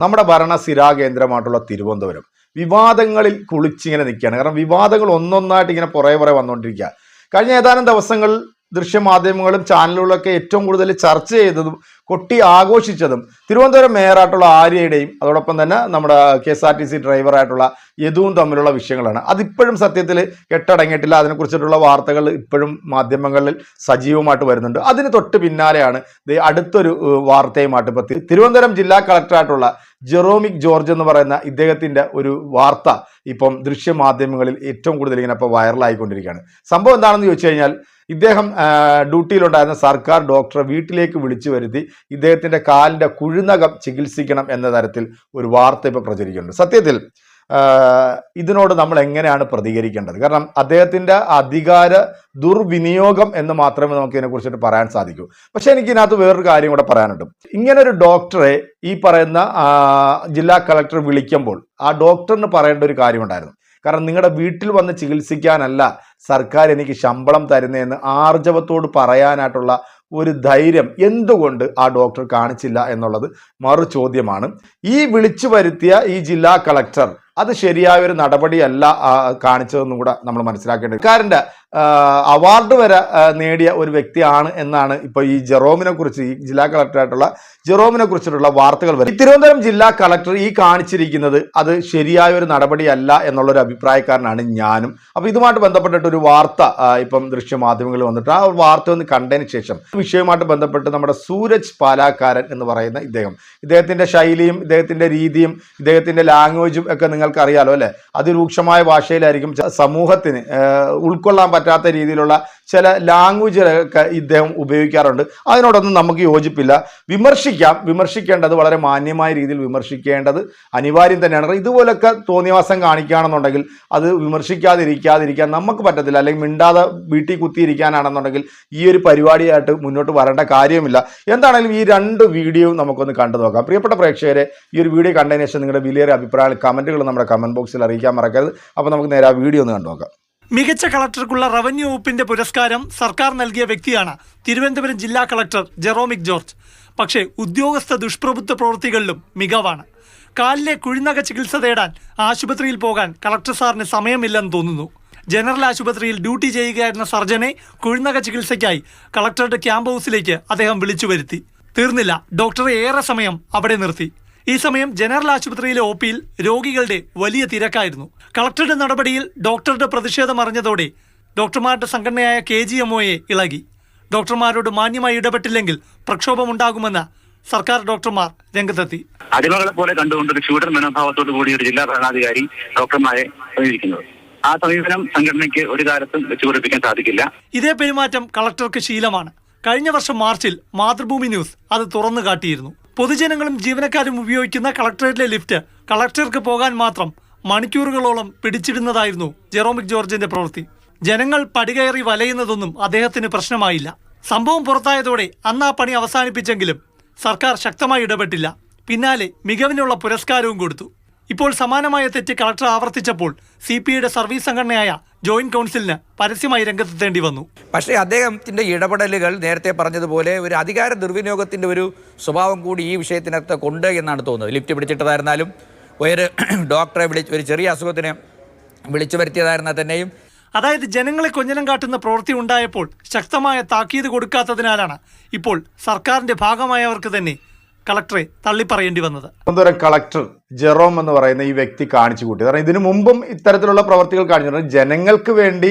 നമ്മുടെ ഭരണ സ്ഥിരാകേന്ദ്രമായിട്ടുള്ള തിരുവനന്തപുരം. വിവാദങ്ങളിൽ കുളിച്ചിങ്ങനെ നിൽക്കുകയാണ്. കാരണം വിവാദങ്ങൾ ഒന്നൊന്നായിട്ട് ഇങ്ങനെ പുറേ പുറേ വന്നുകൊണ്ടിരിക്കുക. കഴിഞ്ഞ ഏതാനും ദിവസങ്ങളിൽ ദൃശ്യമാധ്യമങ്ങളും ചാനലുകളൊക്കെ ഏറ്റവും കൂടുതൽ ചർച്ച ചെയ്തതും കൊട്ടി ആഘോഷിച്ചതും തിരുവനന്തപുരം മേയറായിട്ടുള്ള ആര്യയുടെയും അതോടൊപ്പം തന്നെ നമ്മുടെ K S R T C ഡ്രൈവറായിട്ടുള്ള യദുവും തമ്മിലുള്ള വിഷയങ്ങളാണ്. അതിപ്പോഴും സത്യത്തിൽ കെട്ടടങ്ങിയിട്ടില്ല. അതിനെക്കുറിച്ചിട്ടുള്ള വാർത്തകൾ ഇപ്പോഴും മാധ്യമങ്ങളിൽ സജീവമായിട്ട് വരുന്നുണ്ട്. അതിന് തൊട്ട് പിന്നാലെയാണ് അടുത്തൊരു വാർത്തയുമായിട്ട് ഇപ്പോൾ തിരുവനന്തപുരം ജില്ലാ കളക്ടറായിട്ടുള്ള ജെറോമിക് ജോർജ് എന്ന് പറയുന്ന ഇദ്ദേഹത്തിന്റെ ഒരു വാർത്ത ഇപ്പം ദൃശ്യമാധ്യമങ്ങളിൽ ഏറ്റവും കൂടുതൽ ഇങ്ങനെ ഇപ്പോൾ വൈറലായിക്കൊണ്ടിരിക്കുകയാണ്. സംഭവം എന്താണെന്ന് ചോദിച്ചു കഴിഞ്ഞാൽ ഇദ്ദേഹം ഡ്യൂട്ടിയിലുണ്ടായിരുന്ന സർക്കാർ ഡോക്ടറെ വീട്ടിലേക്ക് വിളിച്ചു വരുത്തി ഇദ്ദേഹത്തിന്റെ കാലിന്റെ കുഴുനകം ചികിത്സിക്കണം എന്ന തരത്തിൽ ഒരു വാർത്ത ഇപ്പോൾ പ്രചരിക്കുന്നുണ്ട്. സത്യത്തിൽ ഇതിനോട് നമ്മൾ എങ്ങനെയാണ് പ്രതികരിക്കേണ്ടത്? കാരണം അദ്ദേഹത്തിന്റെ അധികാര ദുർവിനിയോഗം എന്ന് മാത്രമേ നമുക്ക് ഇതിനെക്കുറിച്ചിട്ട് പറയാൻ സാധിക്കൂ. പക്ഷേ എനിക്ക് ഇതിനകത്ത് വേറൊരു കാര്യം കൂടെ പറയാനുണ്ട്. ഇങ്ങനെ ഒരു ഡോക്ടറെ ഈ പറയുന്ന ജില്ലാ കളക്ടർ വിളിക്കുമ്പോൾ ആ ഡോക്ടറിന് പറയേണ്ട ഒരു കാര്യമുണ്ടായിരുന്നു കാരണം നിങ്ങളുടെ വീട്ടിൽ വന്ന് ചികിത്സിക്കാനല്ല സർക്കാർ എനിക്ക് ശമ്പളം തരുന്നതെന്ന് ആർജവത്തോട് പറയാനായിട്ടുള്ള ഒരു ധൈര്യം എന്തുകൊണ്ട് ആ ഡോക്ടർ കാണിച്ചില്ല എന്നുള്ളത് മറു ചോദ്യമാണ് ഈ വിളിച്ചു വരുത്തിയ ഈ ജില്ലാ കളക്ടർ അത് ശരിയായ ഒരു നടപടിയല്ല കാണിച്ചതെന്നും കൂടെ നമ്മൾ മനസ്സിലാക്കേണ്ടത് കാരന്റെ അവാർഡ് വരെ നേടിയ ഒരു വ്യക്തിയാണ് എന്നാണ് ഇപ്പോൾ ഈ ജെറോമിനെ കുറിച്ച് ഈ ജില്ലാ കളക്ടറായിട്ടുള്ള ജെറോമിനെ കുറിച്ചിട്ടുള്ള വാർത്തകൾ വരും. തിരുവനന്തപുരം ജില്ലാ കളക്ടർ ഈ കാണിച്ചിരിക്കുന്നത് അത് ശരിയായ ഒരു നടപടിയല്ല എന്നുള്ളൊരു അഭിപ്രായക്കാരനാണ് ഞാനും. അപ്പോൾ ഇതുമായിട്ട് ബന്ധപ്പെട്ടിട്ട് ഒരു വാർത്ത ഇപ്പം ദൃശ്യ മാധ്യമങ്ങളിൽ വന്നിട്ട് ആ വാർത്ത ഒന്ന് കണ്ടതിന് ശേഷം വിഷയവുമായിട്ട് ബന്ധപ്പെട്ട് നമ്മുടെ സൂരജ് പാലാക്കാരൻ എന്ന് പറയുന്ന ഇദ്ദേഹം. ഇദ്ദേഹത്തിന്റെ ശൈലിയും ഇദ്ദേഹത്തിന്റെ രീതിയും ഇദ്ദേഹത്തിന്റെ ലാംഗ്വേജും ഒക്കെ നിങ്ങൾക്ക് അറിയാലോ അല്ലെ? അതിരൂക്ഷമായ ഭാഷയിലായിരിക്കും സമൂഹത്തിന് ഉൾക്കൊള്ളാൻ പറ്റാത്ത രീതിയിലുള്ള ചില ലാംഗ്വേജുകളൊക്കെ ഇദ്ദേഹം ഉപയോഗിക്കാറുണ്ട്. അതിനോടൊന്നും നമുക്ക് യോജിപ്പില്ല. വിമർശിക്കാം. വിമർശിക്കേണ്ടത് വളരെ മാന്യമായ രീതിയിൽ വിമർശിക്കേണ്ടത് അനിവാര്യം തന്നെയാണ്. ഇതുപോലൊക്കെ തോന്നിയവാസം കാണിക്കുകയാണെന്നുണ്ടെങ്കിൽ അത് വിമർശിക്കാതിരിക്കാതിരിക്കാൻ നമുക്ക് പറ്റത്തില്ല. അല്ലെങ്കിൽ മിണ്ടാതെ വീട്ടിൽ കുത്തിയിരിക്കാനാണെന്നുണ്ടെങ്കിൽ ഈ ഒരു പരിപാടിയായിട്ട് മുന്നോട്ട് വരേണ്ട കാര്യമില്ല. എന്താണെങ്കിലും ഈ രണ്ട് വീഡിയോ നമുക്കൊന്ന് കണ്ടു നോക്കാം. പ്രിയപ്പെട്ട പ്രേക്ഷകരെ ഈ ഒരു വീഡിയോ കണ്ടതിന് ശേഷം നിങ്ങളുടെ വിലയേറെ അഭിപ്രായങ്ങൾ കമന്റുകൾ നമ്മുടെ കമന്റ് ബോക്സിൽ അറിയിക്കാൻ മറക്കരുത്. അപ്പോൾ നമുക്ക് നേരെ ആ വീഡിയോ ഒന്ന് കണ്ടു നോക്കാം. മികച്ച കളക്ടർക്കുള്ള റവന്യൂ വകുപ്പിന്റെ പുരസ്കാരം സർക്കാർ നൽകിയ വ്യക്തിയാണ് തിരുവനന്തപുരം ജില്ലാ കളക്ടർ ജെറോമിക് ജോർജ്. പക്ഷേ ഉദ്യോഗസ്ഥ ദുഷ്പ്രഭുത്വ പ്രവൃത്തികളിലും മികവാണ്. കാലിലെ കുഴിനക ചികിത്സ തേടാൻ ആശുപത്രിയിൽ പോകാൻ കളക്ടർ സാറിന് സമയമില്ലെന്ന് തോന്നുന്നു. ജനറൽ ആശുപത്രിയിൽ ഡ്യൂട്ടി ചെയ്യുകയായിരുന്ന സർജനെ കുഴിനക ചികിത്സയ്ക്കായി കളക്ടറുടെ ക്യാമ്പ് ഹൗസിലേക്ക് അദ്ദേഹം വിളിച്ചു വരുത്തി. തീർന്നില്ല ഡോക്ടറെ ഏറെ സമയം അവിടെ നിർത്തി. ഈ സമയം ജനറൽ ആശുപത്രിയിലെ ഒ രോഗികളുടെ വലിയ തിരക്കായിരുന്നു. കളക്ടറുടെ നടപടിയിൽ ഡോക്ടറുടെ പ്രതിഷേധം അറിഞ്ഞതോടെ ഡോക്ടർമാരുടെ സംഘടനയായ കെ ജി എം ഇളകി. ഡോക്ടർമാരോട് മാന്യമായി ഇടപെട്ടില്ലെങ്കിൽ പ്രക്ഷോഭം പ്രക്ഷോഭമുണ്ടാകുമെന്ന് സർക്കാർ ഡോക്ടർമാർ രംഗത്തെത്തി. അടിമകളെ പോലെ കണ്ടുകൊണ്ട് ഒരു ഷൂട്ടർ മനോഭാവത്തോടു കൂടി ഒരു ജില്ലാ ഭരണാധികാരി ഡോക്ടർമാരെ സമീപിക്കുന്നത്. ആ സമീപനം സംഘടനയ്ക്ക് ഒരു കാലത്തും വെച്ചുപിടിപ്പിക്കാൻ സാധിക്കില്ല. ഇതേ പെരുമാറ്റം കളക്ടർക്ക് ശീലമാണ്. കഴിഞ്ഞ വർഷം മാർച്ചിൽ മാതൃഭൂമി ന്യൂസ് അത് തുറന്നു കാട്ടിയിരുന്നു. പൊതുജനങ്ങളും ജീവനക്കാരും ഉപയോഗിക്കുന്ന കളക്ടറേറ്റിലെ ലിഫ്റ്റ് കളക്ടർക്ക് പോകാൻ മാത്രം മണിക്കൂറുകളോളം പിടിച്ചിടുന്നതായിരുന്നു ജെറോമിക് ജോർജിന്റെ പ്രവൃത്തി. ജനങ്ങൾ പടികയറി വലയുന്നതൊന്നും അദ്ദേഹത്തിന് പ്രശ്നമായില്ല. സംഭവം പുറത്തായതോടെ അന്ന് ആ പണി അവസാനിപ്പിച്ചെങ്കിലും സർക്കാർ ശക്തമായി ഇടപെട്ടില്ല. പിന്നാലെ മികവിനുള്ള പുരസ്കാരവും കൊടുത്തു. ഇപ്പോൾ സമാനമായ തെറ്റ് കളക്ടർ ആവർത്തിച്ചപ്പോൾ സി പി ഐയുടെ സർവീസ് സംഘടനയായ ജോയിന്റ് കൗൺസിലിന് പരസ്യമായി രംഗത്തെത്തേണ്ടി വന്നു. പക്ഷേ അദ്ദേഹത്തിന്റെ ഇടപെടലുകൾ നേരത്തെ പറഞ്ഞതുപോലെ ഒരു അധികാര ദുർവിനിയോഗത്തിന്റെ ഒരു സ്വഭാവം കൂടി ഈ വിഷയത്തിനകത്ത് കൊണ്ട് എന്നാണ് തോന്നുന്നത്. ലിഫ്റ്റ് പിടിച്ചിട്ടതായിരുന്നാലും ഒരു ഡോക്ടറെ വിളിച്ച് ഒരു ചെറിയ അസുഖത്തിന് വിളിച്ചു വരുത്തിയതായിരുന്നാൽ തന്നെയും. അതായത് ജനങ്ങളെ കൊഞ്ഞനം കാട്ടുന്ന പ്രവൃത്തി ഉണ്ടായപ്പോൾ ശക്തമായ താക്കീത് കൊടുക്കാത്തതിനാലാണ് ഇപ്പോൾ സർക്കാരിന്റെ ഭാഗമായവർക്ക് തന്നെ കളക്ടറെ തള്ളിപ്പറയേണ്ടി വന്നത്. തിരുവനന്തപുരം കളക്ടർ ജെറോം എന്ന് പറയുന്ന ഈ വ്യക്തി കാണിച്ചു കൂട്ടി. കാരണം ഇതിനു മുമ്പും ഇത്തരത്തിലുള്ള പ്രവർത്തികൾ കാണിച്ചിട്ടുണ്ട്. ജനങ്ങൾക്ക് വേണ്ടി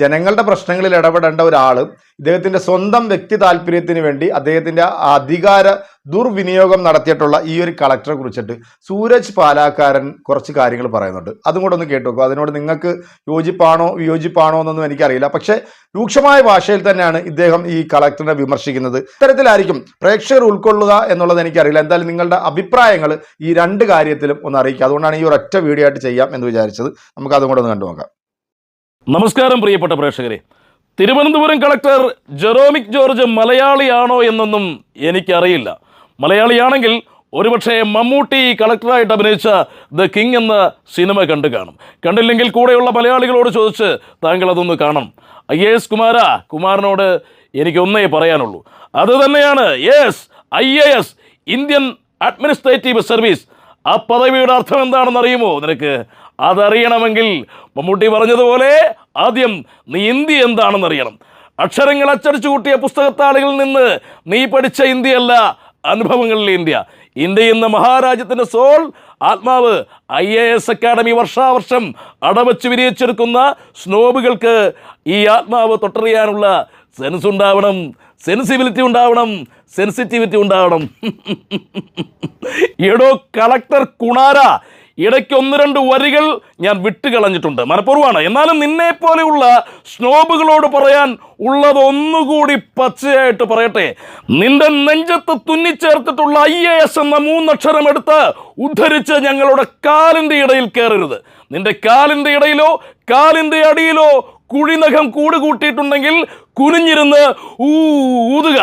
ജനങ്ങളുടെ പ്രശ്നങ്ങളിൽ ഇടപെടേണ്ട ഒരാൾ ഇദ്ദേഹത്തിന്റെ സ്വന്തം വ്യക്തി താല്പര്യത്തിന് വേണ്ടി അദ്ദേഹത്തിന്റെ അധികാര ദുർവിനിയോഗം നടത്തിയിട്ടുള്ള ഈ ഒരു കളക്ടറെ കുറിച്ചിട്ട് സൂരജ് പാലാക്കാരൻ കുറച്ച് കാര്യങ്ങൾ പറയുന്നുണ്ട്. അതും കൂടെ ഒന്ന് കേട്ടു അതിനോട് നിങ്ങൾക്ക് യോജിപ്പാണോ വിയോജിപ്പാണോ എന്നൊന്നും എനിക്കറിയില്ല. പക്ഷേ രൂക്ഷമായ ഭാഷയിൽ തന്നെയാണ് ഇദ്ദേഹം ഈ കളക്ടറിനെ വിമർശിക്കുന്നത്. ഇത്തരത്തിലായിരിക്കും പ്രേക്ഷകർ ഉൾക്കൊള്ളുക എന്നുള്ളത് എനിക്കറിയില്ല. എന്തായാലും നിങ്ങളുടെ അഭിപ്രായങ്ങൾ ഈ രണ്ട് കാര്യത്തിലും ഒന്ന് അറിയിക്കുക. അതുകൊണ്ടാണ് ഈ ഒരൊറ്റ വീഡിയോ ആയിട്ട് ചെയ്യാം എന്ന് വിചാരിച്ചത്. നമുക്ക് അതും കൂടെ ഒന്ന് കണ്ടു നോക്കാം നമസ്കാരം പ്രിയപ്പെട്ട പ്രേക്ഷകരെ. തിരുവനന്തപുരം കളക്ടർ ജെറോമിക് ജോർജ് മലയാളിയാണോ എന്നൊന്നും എനിക്കറിയില്ല. മലയാളിയാണെങ്കിൽ ഒരുപക്ഷെ മമ്മൂട്ടി കളക്ടറായിട്ട് അഭിനയിച്ച ദ കിങ് എന്ന സിനിമ കണ്ടു കാണും. കണ്ടില്ലെങ്കിൽ കൂടെയുള്ള മലയാളികളോട് ചോദിച്ച് താങ്കൾ അതൊന്ന് കാണണം. ഐ എ എസ് കുമാര കുമാരനോട് എനിക്കൊന്നേ പറയാനുള്ളൂ. അത് തന്നെയാണ് yes I A S Indian administrative service. ആ പദവിയുടെ അർത്ഥം എന്താണെന്ന് അറിയുമോ നിനക്ക്? അതറിയണമെങ്കിൽ മമ്മൂട്ടി പറഞ്ഞതുപോലെ ആദ്യം നീ ഇന്ത്യ എന്താണെന്ന് അറിയണം അക്ഷരങ്ങൾ അച്ചടിച്ചു കൂട്ടിയ പുസ്തകത്താളുകളിൽ നിന്ന് നീ പഠിച്ച ഇന്ത്യയല്ല അനുഭവങ്ങളിലെ ഇന്ത്യ. ഇന്ത്യ എന്ന മഹാരാജ്യത്തിന്റെ സോൾ ആത്മാവ് ഐ എ എസ് അക്കാഡമി വർഷാവർഷം അടവച്ച് വിരിയിച്ചെടുക്കുന്ന സ്നോബുകൾക്ക് ഈ ആത്മാവ് തൊട്ടറിയാനുള്ള സെൻസ് ഉണ്ടാവണം സെൻസിബിലിറ്റി ഉണ്ടാവണം സെൻസിറ്റിവിറ്റി ഉണ്ടാവണം. എടോ കളക്ടർ കുണാര ഇടയ്ക്ക് ഒന്ന് രണ്ട് വരികൾ ഞാൻ വിട്ടുകളഞ്ഞിട്ടുണ്ട്. മനഃപൂർവമാണ്. എന്നാലും നിന്നെ പോലെയുള്ള സ്നോബുകളോട് പറയാൻ ഉള്ളത് ഒന്നുകൂടി പച്ചയായിട്ട് പറയട്ടെ. നിന്റെ നെഞ്ചത്ത് തുന്നിച്ചേർത്തിട്ടുള്ള ഐ എ എസ് എന്ന മൂന്നക്ഷരം എടുത്ത് ഉദ്ധരിച്ച് ഞങ്ങളുടെ കാലിന്റെ ഇടയിൽ കയറരുത്. നിന്റെ കാലിന്റെ ഇടയിലോ കാലിന്റെ അടിയിലോ കുഴിനഖം കൂട് കൂട്ടിയിട്ടുണ്ടെങ്കിൽ കുനിഞ്ഞിരുന്ന് ഊതുക.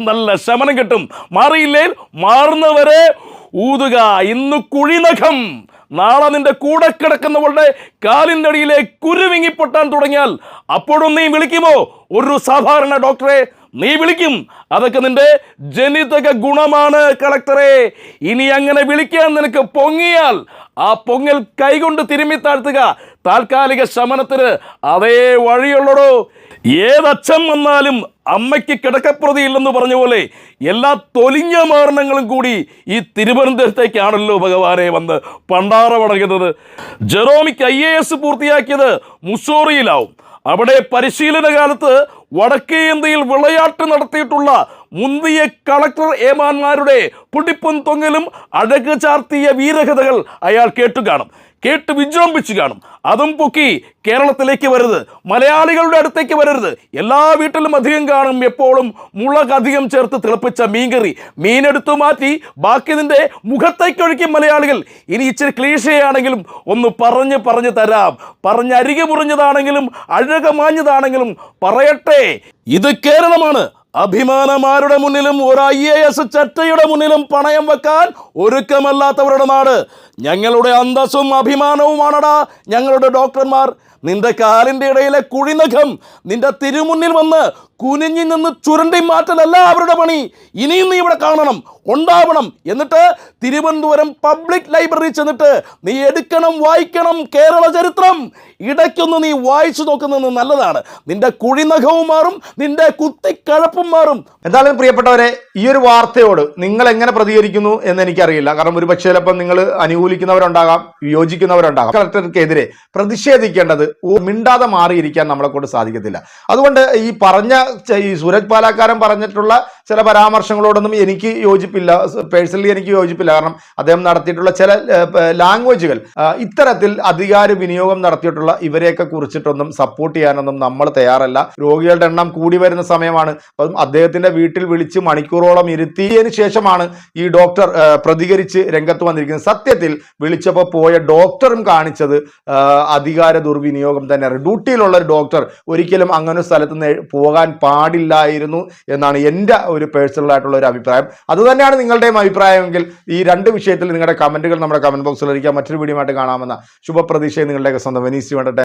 നല്ല ശമനം കിട്ടും. മാറിയില്ലേ? മാറുന്നവരെ ഊതുക. ഇന്ന് കുഴിനഖം നാളെ നിന്റെ കൂടെ കിടക്കുന്നവളുടെ കാലിന്റെ അടിയിലെ കുരുവിങ്ങി പൊട്ടാൻ തുടങ്ങിയാൽ അപ്പോഴും വിളിക്കുമോ? ഒരു സാധാരണ ഡോക്ടറെ നീ വിളിക്കും. അതൊക്കെ നിന്റെ ജനിതക ഗുണമാണ് കളക്ടറെ. ഇനി അങ്ങനെ വിളിക്കാൻ നിനക്ക് പൊങ്ങിയാൽ ആ പൊങ്ങൽ കൈകൊണ്ട് തിരുമ്മി താഴ്ത്തുക. താൽക്കാലിക ശമനത്തിന് അതേ വഴിയുള്ളടോ. ഏതച്ഛൻ വന്നാലും അമ്മയ്ക്ക് കിടക്കപ്രതിയില്ലെന്ന് പറഞ്ഞ പോലെ എല്ലാ തൊലിഞ്ഞ മാരണങ്ങളും കൂടി ഈ തിരുവനന്തപുരത്തേക്കാണല്ലോ ഭഗവാനെ വന്ന് പണ്ടാറമടങ്ങുന്നത് ജെറോമിക്ക് ഐ എ എസ് പൂർത്തിയാക്കിയത് മുസോറിയിലാവും. അവിടെ പരിശീലന കാലത്ത് വടക്കേ ഇന്ത്യയിൽ വിളയാട്ട് നടത്തിയിട്ടുള്ള മുന്തിയ കളക്ടർ ഏമാന്മാരുടെ പുടിപ്പും തൊങ്ങലും അഴക് ചാർത്തിയ വീരകഥകൾ അയാൾ കേട്ടു കാണും കേട്ട് വിജൃംഭിച്ചു കാണും. അതും പൊക്കി കേരളത്തിലേക്ക് വരരുത്. മലയാളികളുടെ അടുത്തേക്ക് വരരുത്. എല്ലാ വീട്ടിലും അധികം കാണും. എപ്പോഴും മുളക് അധികം ചേർത്ത് തിളപ്പിച്ച മീൻകറി. മീനെടുത്തു മാറ്റി ബാക്കി നിന്റെ മുഖത്തേക്കൊഴുക്കി മലയാളികൾ. ഇനി ഇച്ചിരി ക്ലീശയാണെങ്കിലും ഒന്ന് പറഞ്ഞ് പറഞ്ഞ് തരാം. പറഞ്ഞ് അരികെ മുറിഞ്ഞതാണെങ്കിലും അഴകമാഞ്ഞതാണെങ്കിലും പറയട്ടെ. ഇത് കേരളമാണ്. അഭിമാനമാരുടെ മുന്നിലും ഒരു ഐ എ എസ് ചട്ടയുടെ മുന്നിലും പണയം വെക്കാൻ ഒരുക്കമല്ലാത്തവരുടെ നാട്. ഞങ്ങളുടെ അന്തസ്സും അഭിമാനവുമാണടാ ഞങ്ങളുടെ ഡോക്ടർമാർ. നിന്റെ കാലിന്റെ ഇടയിലെ കുഴിനഖം നിന്റെ തിരുമുന്നിൽ വന്ന് കുനിഞ്ഞു നിന്ന് ചുരണ്ടി മാറ്റലല്ല അവരുടെ പണി. ഇനിയും നീ ഇവിടെ കാണണം ഉണ്ടാവണം. എന്നിട്ട് തിരുവനന്തപുരം പബ്ലിക് ലൈബ്രറി ചെന്നിട്ട് നീ എടുക്കണം വായിക്കണം കേരള ചരിത്രം. ഇടയ്ക്കൊന്ന് നീ വായിച്ചു നോക്കുന്നത് നല്ലതാണ്. നിന്റെ കുഴിനഖവും മാറും നിന്റെ കുത്തിക്കഴപ്പും മാറും. എന്തായാലും പ്രിയപ്പെട്ടവരെ ഈ ഒരു വാർത്തയോട് നിങ്ങൾ എങ്ങനെ പ്രതികരിക്കുന്നു എന്ന് എനിക്കറിയില്ല. കാരണം ഒരു പക്ഷേ ചിലപ്പോൾ നിങ്ങൾ അനുകൂലിക്കുന്നവരുണ്ടാകാം യോജിക്കുന്നവരുണ്ടാകാം കളക്ടർക്കെതിരെ പ്രതിഷേധിക്കേണ്ടത് മിണ്ടാതെ മാറിയിരിക്കാൻ നമ്മളെ കൊണ്ട് സാധിക്കത്തില്ല. അതുകൊണ്ട് ഈ പറഞ്ഞ ഈ സൂരജ് പാലാക്കാരൻ പറഞ്ഞിട്ടുള്ള ചില പരാമർശങ്ങളോടൊന്നും എനിക്ക് യോജിപ്പില്ല പേഴ്സണലി എനിക്ക് യോജിപ്പില്ല. കാരണം അദ്ദേഹം നടത്തിയിട്ടുള്ള ചില ലാംഗ്വേജുകൾ ഇത്തരത്തിൽ അധികാര വിനിയോഗം നടത്തിയിട്ടുള്ള ഇവരെയൊക്കെ കുറിച്ചിട്ടൊന്നും സപ്പോർട്ട് ചെയ്യാനൊന്നും നമ്മൾ തയ്യാറല്ല. രോഗികളുടെ എണ്ണം കൂടി വരുന്ന സമയമാണ്. അപ്പം അദ്ദേഹത്തിന്റെ വീട്ടിൽ വിളിച്ച് മണിക്കൂറോളം ഇരുത്തിയതിന് ശേഷമാണ് ഈ ഡോക്ടർ പ്രതികരിച്ച് രംഗത്ത് വന്നിരിക്കുന്നത്. സത്യത്തിൽ വിളിച്ചപ്പോൾ പോയ ഡോക്ടറും കാണിച്ചത് അധികാര ദുർവിനിയോഗം തന്നെയാണ്. ഡ്യൂട്ടിയിലുള്ള ഒരു ഡോക്ടർ ഒരിക്കലും അങ്ങനെ സ്ഥലത്ത് പോകാൻ പാടില്ലായിരുന്നു എന്നാണ് എന്റെ ഒരു പേഴ്സണൽ ആയിട്ടുള്ള ഒരു അഭിപ്രായം. അതുതന്നെയാണ് നിങ്ങളുടെയും അഭിപ്രായമെങ്കിൽ ഈ രണ്ട് വിഷയത്തിൽ നിങ്ങളുടെ കമന്റുകൾ നമ്മുടെ കമന്റ് ബോക്സിൽ അറിയിക്കാം. മറ്റൊരു വീഡിയോ ആയിട്ട് കാണാമെന്ന ശുഭപ്രതീക്ഷയെ നിങ്ങളുടെയൊക്കെ സ്വന്തം വെനീസ് വേണ്ടട്ടെ.